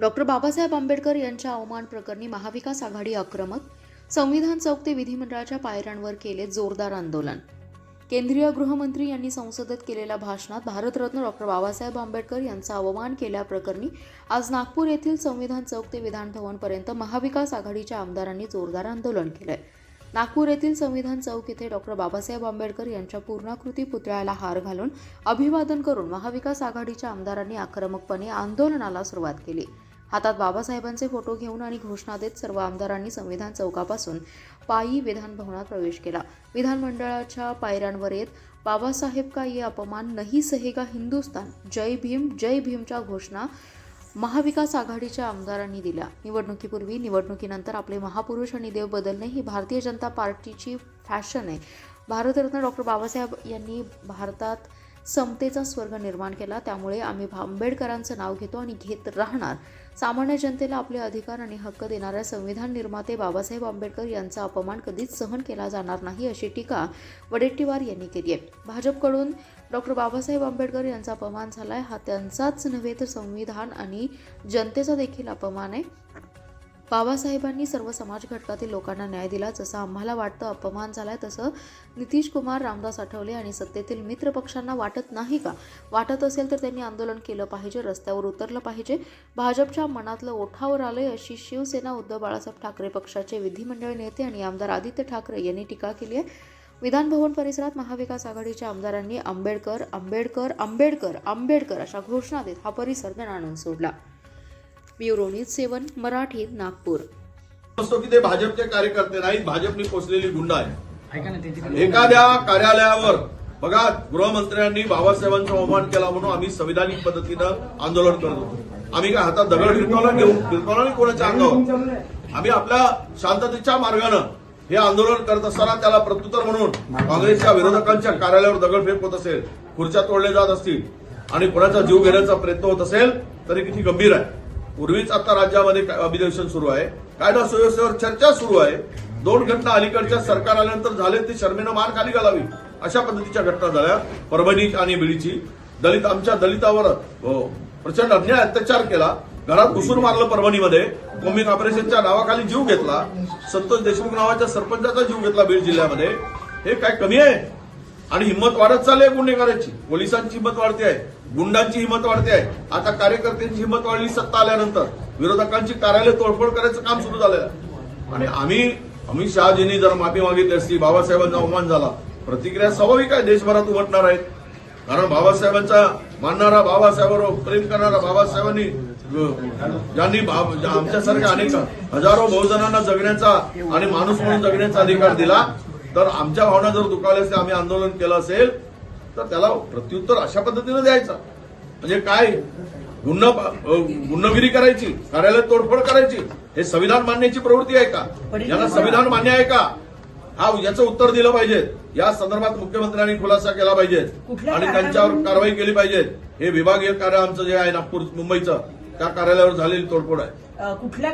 Doctor Babasaheb Ambedkar यांच्या अवमान प्रकरणी महाविकास आघाडी आक्रमक संविधान चौक ते विधिमंडळाच्या पायऱ्यांवर केले जोरदार आंदोलन. केंद्रीय गृहमंत्री यांनी संसदेत केलेल्या भाषणात भारतरत्न डॉक्टर बाबासाहेब आंबेडकर यांचा अवमान केल्याप्रकरणी आज नागपूर येथील संविधान चौक ते विधानभवनपर्यंत महाविकास आघाडीच्या आमदारांनी जोरदार आंदोलन केलंय. नागपूर येथील संविधान चौक इथे डॉक्टर बाबासाहेब आंबेडकर यांच्या पूर्णाकृती पुतळ्याला हार घालून अभिवादन करून महाविकास आघाडीच्या आमदारांनी आक्रमकपणे आंदोलनाला सुरुवात केली. हातात बाबासाहेबांचे फोटो घेऊन आणि घोषणा देत सर्व आमदारांनी संविधान चौकापासून पायी विधानभवनात प्रवेश केला. विधानमंडळाच्या पायऱ्यांवर येत बाबासाहेब का ये अपमान नहीं सहेगा हिंदुस्तान जय भीम जय भीमच्या घोषणा महाविकास आघाडीच्या आमदारांनी दिल्या. निवडणुकीपूर्वी निवडणुकीनंतर आपले महापुरुष आणि देव बदलणे ही भारतीय जनता पार्टीची फॅशन आहे. भारतरत्न डॉक्टर बाबासाहेब यांनी भारतात समतेचा स्वर्ग निर्माण केला. त्यामुळे आम्ही आंबेडकरांचं नाव घेतो आणि घेत राहणार. सामान्य जनतेला आपले अधिकार आणि हक्क देणाऱ्या संविधान निर्माते बाबासाहेब आंबेडकर यांचा अपमान कधीच सहन केला जाणार नाही अशी टीका वडेट्टीवार यांनी केली आहे. भाजपकडून डॉक्टर बाबासाहेब आंबेडकर यांचा अपमान झाला आहे हा त्यांचाच नव्हे तर संविधान आणि जनतेचा देखील अपमान आहे. बाबासाहेबांनी सर्व समाज घटकातील लोकांना न्याय दिला जसं आम्हाला वाटतं अपमान झालाय तसं नितीश कुमार रामदास आठवले आणि सत्तेतील मित्र पक्षांना वाटत नाही का? वाटत असेल तर त्यांनी आंदोलन केलं पाहिजे रस्त्यावर उतरलं पाहिजे. भाजपच्या मनातलं ओठावर आलंय अशी शिवसेना उद्धव बाळासाहेब ठाकरे पक्षाचे विधिमंडळ नेते आणि आमदार आदित्य ठाकरे यांनी टीका केली आहे. विधानभवन परिसरात महाविकास आघाडीच्या आमदारांनी आंबेडकर आंबेडकर आंबेडकर आंबेडकर अशा घोषणा देत हा परिसर दणाणून सोडला. Bureau news seven Marathi Nagpur. असतो की ते भाजपचे कार्यकर्ते नाहीत भाजपनी पोचलेली गुंड आहे एखाद्या कार्यालयावर बघा गृहमंत्र्यांनी बाबासाहेबांचा अवमान केला म्हणून आम्ही संविधानिक पद्धतीनं आंदोलन करत होतो. आम्ही काय हातात दगड फिरकवला घेऊ फिरकवला नाही कोणाच्या अंगावर? आम्ही आपल्या शांततेच्या मार्गानं हे आंदोलन करत असताना त्याला प्रत्युत्तर म्हणून काँग्रेसच्या विरोधकांच्या कार्यालयावर दगडफेक होत असेल खुर्च्या तोडल्या जात असतील आणि कोणाचा जीव घेण्याचा प्रयत्न होत असेल तरी किती गंभीर आहे. पूर्वीच आता राज्यामध्ये काय अधिवेशन सुरू आहे. कायदा सुव्यवस्थेवर चर्चा सुरू आहे. दोन घटना अलीकडच्या सरकार आल्यानंतर झाले ते शर्मेनं मान खाली घालावी. अशा पद्धतीच्या घटना झाल्या परभणी आणि बिडीची. दलित आमच्या दलितावर हो, प्रचंड अन्याय अत्याचार केला. घरात घुसून मारलं परभणीमध्ये. कोमिक ऑपरेशनच्या नावाखाली जीव घेतला. संतोष देशमुख नावाच्या सरपंचाचा जीव घेतला बीड जिल्ह्यामध्ये. हे काय कमी आहे? आणि हिंमत वाढत चालली आहे गुन्हेगाराची. पोलिसांची हिंमत वाढते आहे. गुंडांची हिंमत वाढते आहे. आता कार्यकर्त्यांची हिंमत वाढली सत्ता आल्यानंतर. विरोधकांची कार्यालय तोडफोड करायचं काम सुरू झालेलं आहे. आणि आम्ही अमित शहाजींनी जर माफी मागितली असती बाबासाहेबांचा अवमान झाला. प्रतिक्रिया स्वाभाविक आहे देशभरात उमटणार आहेत. कारण बाबासाहेबांचा मानणारा बाबासाहेबांवर प्रेम करणारा बाबासाहेबांनी ज्यांनी आमच्यासारख्या अनेक हजारो बहुजनांना जगण्याचा आणि माणूस म्हणून जगण्याचा अधिकार दिला तर आमच्या भावना जर दुखावल्या असल्या आम्ही आंदोलन केलं असेल तर त्याला प्रत्युत्तर अशा पद्धतीनं द्यायचं. म्हणजे काय? गुन्हा गुन्हगिरी करायची कार्यालय तोडफोड करायची हे संविधान मान्याची प्रवृत्ती आहे का? यांना संविधान मान्य आहे का? हा याचं उत्तर दिलं पाहिजे. या संदर्भात मुख्यमंत्र्यांनी खुलासा केला पाहिजे. आणि त्यांच्यावर कारवाई केली पाहिजे. हे विभागीय कार्य आमचं जे आहे नागपूर मुंबईचं त्या कार्यालयावर झालेली तोडफोड आहे. कुठल्या